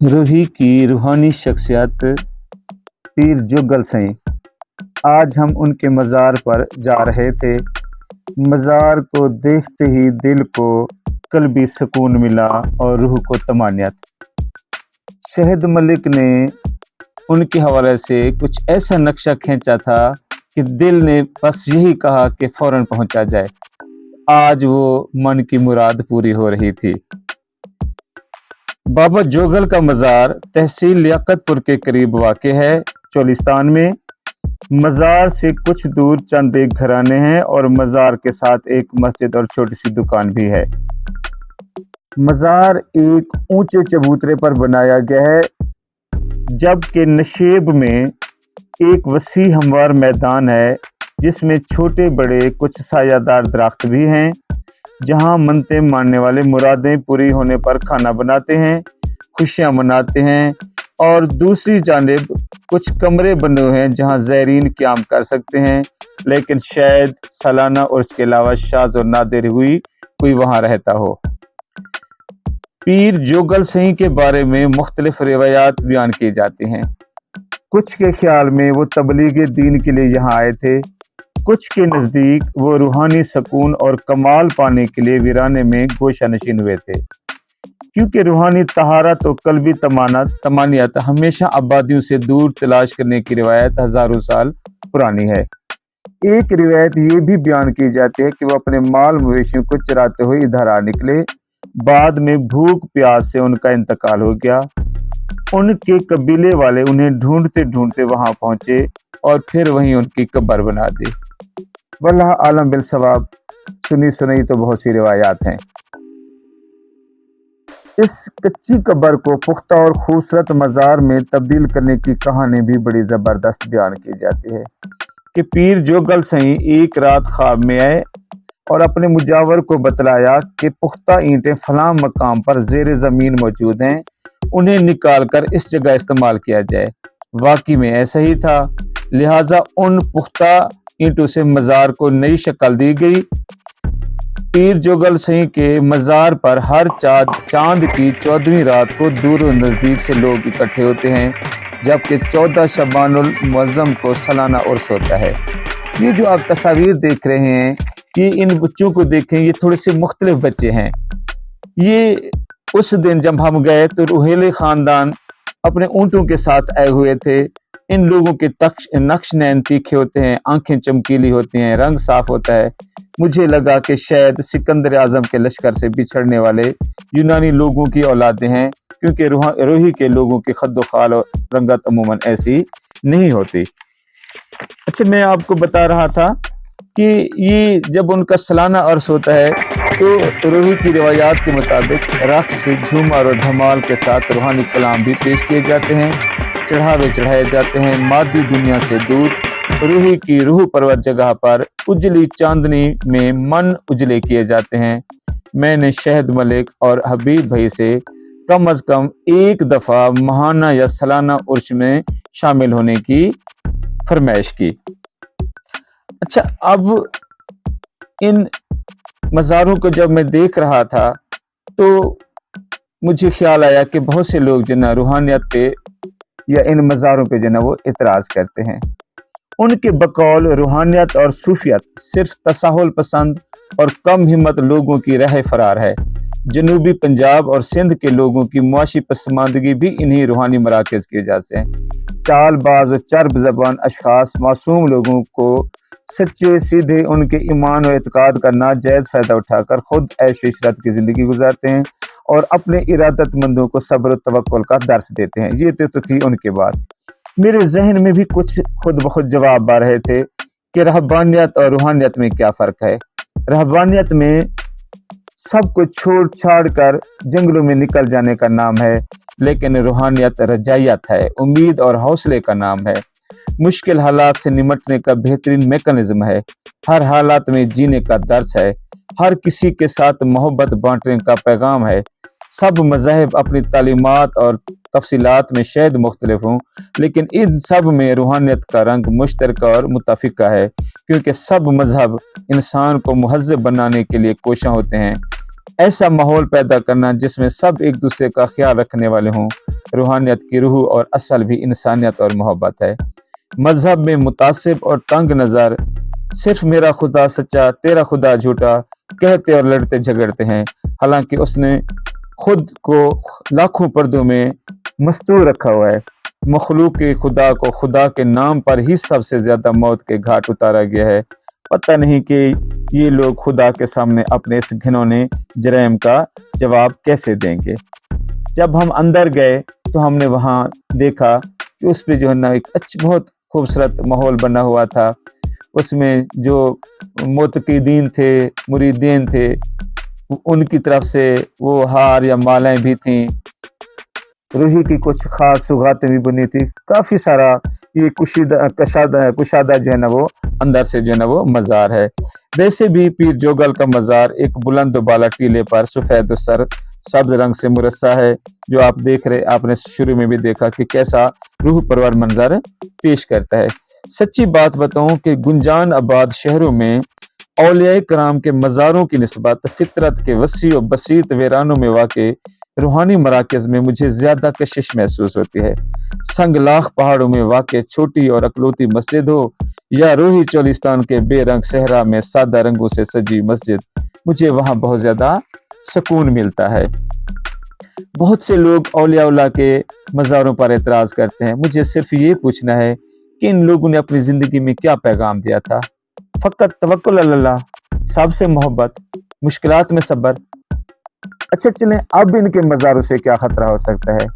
روحی کی روحانی شخصیت پیر جگل سائیں آج ہم ان کے مزار پر جا رہے تھے۔ مزار کو دیکھتے ہی دل کو قلبی سکون ملا اور روح کو تمانیت شہد ملک نے ان کے حوالے سے کچھ ایسا نقشہ کھینچا تھا کہ دل نے بس یہی کہا کہ فوراً پہنچا جائے۔ آج وہ من کی مراد پوری ہو رہی تھی۔ بابا جوگل کا مزار تحصیل لیاقت پور کے قریب واقع ہے۔ چولستان میں مزار سے کچھ دور چند ایک گھرانے ہیں اور مزار کے ساتھ ایک مسجد اور چھوٹی سی دکان بھی ہے۔ مزار ایک اونچے چبوترے پر بنایا گیا ہے، جبکہ نشیب میں ایک وسیع ہموار میدان ہے، جس میں چھوٹے بڑے کچھ سایہ دار درخت بھی ہیں۔ جہاں منتے ماننے والے مرادیں پوری ہونے پر کھانا بناتے ہیں، خوشیاں مناتے ہیں، اور دوسری جانب کچھ کمرے بنے ہوئے ہیں جہاں زیرین قیام کر سکتے ہیں، لیکن شاید سالانہ اور اس کے علاوہ شاز اور نادر ہوئی کوئی وہاں رہتا ہو۔ پیر جوگل سنگھ کے بارے میں مختلف روایات بیان کی جاتی ہیں۔ کچھ کے خیال میں وہ تبلیغ دین کے لیے یہاں آئے تھے۔ کچھ کے نزدیک وہ روحانی سکون اور کمال پانے کے لیے ویرانے میں گوشہ نشین ہوئے تھے۔ کیونکہ روحانی طہارت و قلبی تمانت تمانیت ہمیشہ آبادیوں سے دور تلاش کرنے کی روایت ہزاروں سال پرانی ہے۔ ایک روایت یہ بھی بیان کی جاتی ہے کہ وہ اپنے مال مویشیوں کو چراتے ہوئے ادھر آ نکلے۔ بعد میں بھوک پیاس سے ان کا انتقال ہو گیا۔ ان کے قبیلے والے انہیں ڈھونڈتے ڈھونڈتے وہاں پہنچے اور پھر وہیں ان کی قبر بنا دی۔ واللہ عالم بالثواب سنی سنی تو بہت سی روایات ہیں۔ اس کچی قبر کو پختہ اور خوبصورت مزار میں تبدیل کرنے کی کہانی بھی بڑی زبردست بیان کی جاتی ہے کہ پیر جو گل سہیں ایک رات خواب میں آئے اور اپنے مجاور کو بتلایا کہ پختہ اینٹیں فلاں مقام پر زیر زمین موجود ہیں۔ انہیں نکال کر اس جگہ استعمال کیا جائے۔ واقعی میں ایسا ہی تھا۔ لہٰذا ان پختہ اینٹوں سے مزار کو نئی شکل دی گئی۔ پیر جوگل سنگھ کے مزار پر ہر چاند چاند کی چودہویں رات کو دور و نزدیک سے لوگ اکٹھے ہوتے ہیں، جبکہ چودہ شبان المعظم کو سالانہ عرص ہوتا ہے۔ یہ جو آپ تصاویر دیکھ رہے ہیں کہ ان بچوں کو دیکھیں، یہ تھوڑے سے مختلف بچے ہیں۔ یہ اس دن جب ہم گئے تو روحیلے خاندان اپنے اونٹوں کے ساتھ آئے ہوئے تھے۔ ان لوگوں کے نقش نین تیکھے ہوتے ہیں، آنکھیں چمکیلی ہوتی ہیں، رنگ صاف ہوتا ہے۔ مجھے لگا کہ شاید سکندر اعظم کے لشکر سے بچھڑنے والے یونانی لوگوں کی اولادیں ہیں، کیونکہ روحی کے لوگوں کی خد و خال اور رنگت عموماً ایسی نہیں ہوتی۔ اچھا میں آپ کو بتا رہا تھا کہ یہ جب ان کا سالانہ عرص ہوتا ہے تو روحی کی روایات کے مطابق رقص جھومر اور دھمال کے ساتھ روحانی کلام بھی پیش کیے جاتے ہیں، چڑھاوے چڑھائے جاتے ہیں مادی دنیا سے دور۔ روحی کی روح پرور جگہ پر اجلی چاندنی میں من اجلے کیے جاتے ہیں۔ میں نے شہد ملک اور حبیب بھائی سے کم از کم ایک دفعہ ماہانہ یا سالانہ عرش میں شامل ہونے کی فرمائش کی۔ اچھا اب ان مزاروں کو جب میں دیکھ رہا تھا تو مجھے خیال آیا کہ بہت سے لوگ جنہیں روحانیت پہ یا ان مزاروں پہ جو نا وہ اعتراض کرتے ہیں۔ ان کے بقول روحانیت اور صوفیت صرف تساہل پسند اور کم ہمت لوگوں کی رہ فرار ہے۔ جنوبی پنجاب اور سندھ کے لوگوں کی معاشی پسماندگی بھی انہی روحانی مراکز کی وجہ سے ہیں چال باز و چرب زبان اشخاص معصوم لوگوں کو سچے سیدھے ان کے ایمان و اعتقاد کا ناجائز فائدہ اٹھا کر خود عیش عشرت کی زندگی گزارتے ہیں اور اپنے ارادت مندوں کو صبر و توقل کا درس دیتے ہیں۔ یہ تو تھی ان کے بعد۔ میرے ذہن میں بھی کچھ خود بخود جواب آ رہے تھے کہ رہبانیت اور روحانیت میں کیا فرق ہے۔ رہبانیت میں سب کو چھوڑ چھاڑ کر جنگلوں میں نکل جانے کا نام ہے، لیکن روحانیت رجائیت ہے، امید اور حوصلے کا نام ہے۔ مشکل حالات سے نمٹنے کا بہترین میکنزم ہے۔ ہر حالات میں جینے کا درس ہے۔ ہر کسی کے ساتھ محبت بانٹنے کا پیغام ہے۔ سب مذہب اپنی تعلیمات اور تفصیلات میں شاید مختلف ہوں، لیکن ان سب میں روحانیت کا رنگ مشترکہ اور متفقہ ہے۔ کیونکہ سب مذہب انسان کو مہذب بنانے کے لیے کوشاں ہوتے ہیں۔ ایسا ماحول پیدا کرنا جس میں سب ایک دوسرے کا خیال رکھنے والے ہوں، روحانیت کی روح اور اصل بھی انسانیت اور محبت ہے۔ مذہب میں متاثب اور تنگ نظر، صرف میرا خدا سچا، تیرا خدا جھوٹا، کہتے اور لڑتے جھگڑتے ہیں۔ حالانکہ اس نے خود کو لاکھوں پردوں میں مستور رکھا ہوا ہے۔ مخلوق خدا کو خدا کے نام پر ہی سب سے زیادہ موت کے گھاٹ اتارا گیا ہے۔ پتہ نہیں کہ یہ لوگ خدا کے سامنے اپنے اس گھنونے جرائم کا جواب کیسے دیں گے۔ جب ہم اندر گئے تو ہم نے وہاں دیکھا کہ اس پہ جو ہے نا ایک اچھا بہت خوبصورت ماحول بنا ہوا تھا۔ اس میں جو متقدین تھے، مریدین تھے، ان کی طرف سے وہ ہار یا مالیں بھی تھیں۔ روحی کی کچھ خاص سگاتیں بھی بنی تھی۔ کافی سارا یہ کشیدہ، کشادہ کشادہ جو ہے نا وہ اندر سے جو ہے نا وہ مزار ہے۔ ویسے بھی پیر جوگل کا مزار ایک بلند و بالا ٹیلے پر سفید سر، سبز رنگ سے مرسہ ہے۔ جو آپ دیکھ رہے، آپ نے شروع میں بھی دیکھا کہ کیسا روح پرور منظر پیش کرتا ہے۔ سچی بات بتاؤں کہ گنجان آباد شہروں میں اولیاء کرام کے مزاروں کی نسبت فطرت کے وسیع و بسیط ویرانوں میں واقع روحانی مراکز میں مجھے زیادہ کشش محسوس ہوتی ہے۔ سنگ لاکھ پہاڑوں میں واقع چھوٹی اور اکلوتی مسجد ہو یا روحی چولستان کے بے رنگ صحرا میں سادہ رنگوں سے سجی مسجد، مجھے وہاں بہت زیادہ سکون ملتا ہے۔ بہت سے لوگ اولیاء اللہ کے مزاروں پر اعتراض کرتے ہیں۔ مجھے صرف یہ پوچھنا ہے کہ ان لوگوں نے اپنی زندگی میں کیا پیغام دیا تھا؟ فقط توکل اللہ، سب سے محبت، مشکلات میں صبر اچھا چلیں، اب ان کے مزاروں سے کیا خطرہ ہو سکتا ہے؟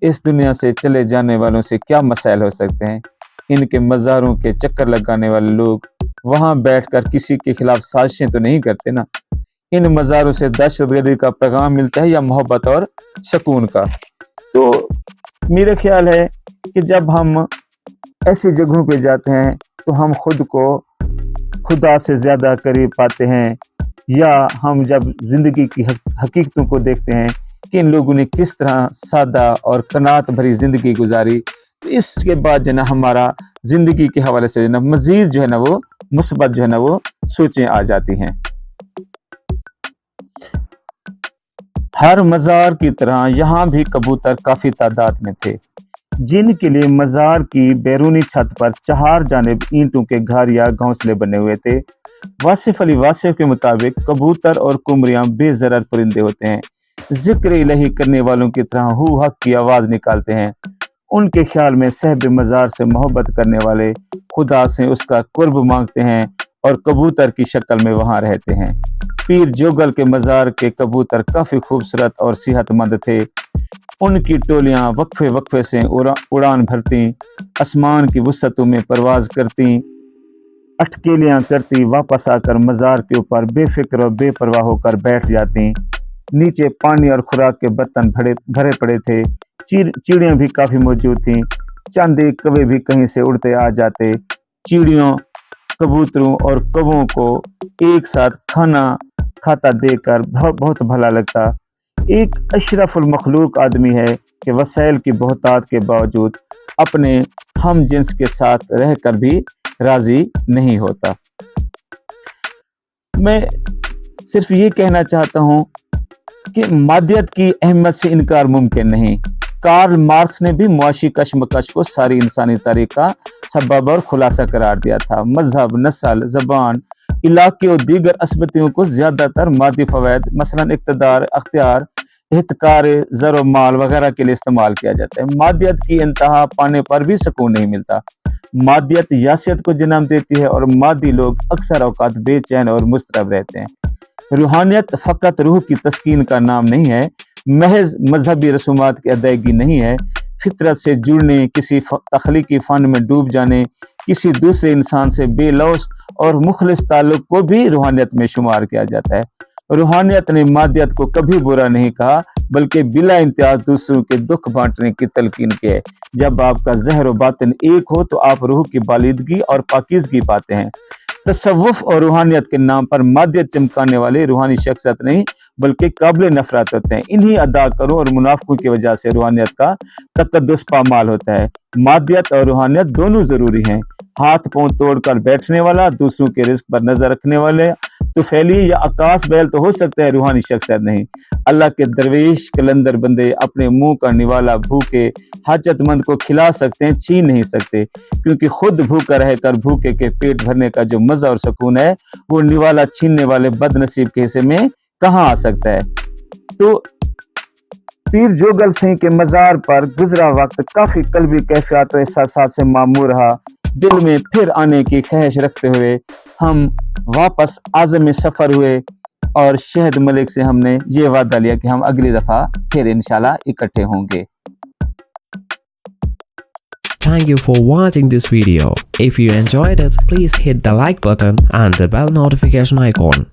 اس دنیا سے چلے جانے والوں سے کیا مسائل ہو سکتے ہیں؟ ان کے مزاروں کے چکر لگانے والے لوگ وہاں بیٹھ کر کسی کے خلاف سازشیں تو نہیں کرتے نا؟ ان مزاروں سے دہشت گردی کا پیغام ملتا ہے یا محبت اور سکون کا؟ تو میرا خیال ہے کہ جب ہم ایسی جگہوں پہ جاتے ہیں تو ہم خود کو خدا سے زیادہ قریب پاتے ہیں یا ہم جب زندگی کی حقیقتوں کو دیکھتے ہیں کہ ان لوگوں نے کس طرح سادہ اور کنات بھری زندگی گزاری اس کے بعد جو ہے نا ہمارا زندگی کے حوالے سے جو ہے نا مزید جو ہے نا وہ مثبت جو ہے نا وہ سوچیں آ جاتی ہیں۔ ہر مزار کی طرح یہاں بھی کبوتر کافی تعداد میں تھے۔ جن کے لیے مزار کی بیرونی چھت پر چہار جانب اینٹوں کے گھر یا گھونسلے بنے ہوئے تھے۔ واصف علی واصف کے مطابق کبوتر اور کمریاں بے ضرر پرندے ہوتے ہیں۔ ذکر الہی کرنے والوں کی طرح ہو حق کی آواز نکالتے ہیں۔ ان کے خیال میں صحب مزار سے محبت کرنے والے خدا سے اس کا قرب مانگتے ہیں اور کبوتر کی شکل میں وہاں رہتے ہیں۔ پیر جوگل کے مزار کے کبوتر کافی خوبصورت اور صحت مند تھے۔ ان کی ٹولیاں وقفے وقفے سے اڑان بھرتی اسمان کی وسعتوں میں پرواز کرتی اٹکیلیاں کرتی واپس آ کر مزار کے اوپر بے فکر اور بے پرواہ ہو کر بیٹھ جاتی نیچے پانی اور خوراک کے برتن بھرے پڑے تھے۔ چیڑیاں بھی کافی موجود تھیں۔ چند ایک کوے بھی کہیں سے اڑتے آ جاتے۔ چیڑیوں، کبوتروں اور کووں کو ایک ساتھ کھانا کھاتا دیکھ کر بہت بہت بھلا لگتا۔ ایک اشرف المخلوق آدمی ہے کہ وسائل کی بہتات کے باوجود اپنے ہم جنس کے ساتھ رہ کر بھی راضی نہیں ہوتا۔ میں صرف یہ کہنا چاہتا ہوں کہ مادیت کی اہمیت سے انکار ممکن نہیں۔ کارل مارکس نے بھی معاشی کشمکش کو ساری انسانی تاریخ کا سبب اور خلاصہ قرار دیا تھا۔ مذہب، نسل، زبان، علاقے اور دیگر اسبتیوں کو زیادہ تر مادی فوائد، مثلا اقتدار، اختیار احتکار زر و مال وغیرہ کے لیے استعمال کیا جاتا ہے۔ مادیت کی انتہا پانے پر بھی سکون نہیں ملتا۔ مادیت یاسیت کو جنم دیتی ہے اور مادی لوگ اکثر اوقات بے چین اور مسترب رہتے ہیں۔ روحانیت فقط روح کی تسکین کا نام نہیں ہے، محض مذہبی رسومات کی ادائیگی نہیں ہے۔ فطرت سے جڑنے، کسی تخلیقی فن میں ڈوب جانے، کسی دوسرے انسان سے بے لوس اور مخلص تعلق کو بھی روحانیت میں شمار کیا جاتا ہے۔ روحانیت نے مادیت کو کبھی برا نہیں کہا، بلکہ بلا امتیاز دوسروں کے دکھ بانٹنے کی تلقین کی ہے۔ جب آپ کا زہر و باطن ایک ہو تو آپ روح کی بالیدگی اور پاکیزگی پاتے ہیں۔ تصوف اور روحانیت کے نام پر مادیت چمکانے والے روحانی شخصیت نہیں، بلکہ قابل نفرت ہوتے ہیں۔ انہی ادا کروں اور منافقوں کی وجہ سے روحانیت کا تقدس پامال ہوتا ہے۔ مادیت اور روحانیت دونوں ضروری ہیں۔ ہاتھ پاؤں توڑ کر بیٹھنے والا، دوسروں کے رزق پر نظر رکھنے والے تو فیلی یا عکاس بیل تو ہو سکتا ہے، روحانی شخصیت نہیں۔ اللہ کے درویش کلندر بندے اپنے منہ کا نوالا بھوکے حاجت مند کو کھلا سکتے ہیں، چھین نہیں سکتے۔ کیونکہ خود بھوکا رہ کر بھوکے کے پیٹ بھرنے کا جو مزہ اور سکون ہے، وہ نوالا چھیننے والے بد نصیب کے حصے میں کہاں آ سکتا ہے؟ تو پیر جوگل سنگھ کے مزار پر گزرا وقت کافی قلبی کیفیات و احساسات سے معمور رہا۔ دل میں پھر آنے کی خواہش رکھتے ہوئے ہم واپس اعظم سفر ہوئے اور شہد ملک سے ہم نے یہ وعدہ لیا کہ ہم اگلی دفعہ پھر انشاءاللہ اکٹھے ہوں گے Thank you for watching this video. If you enjoyed it, please hit the like button and the bell notification icon.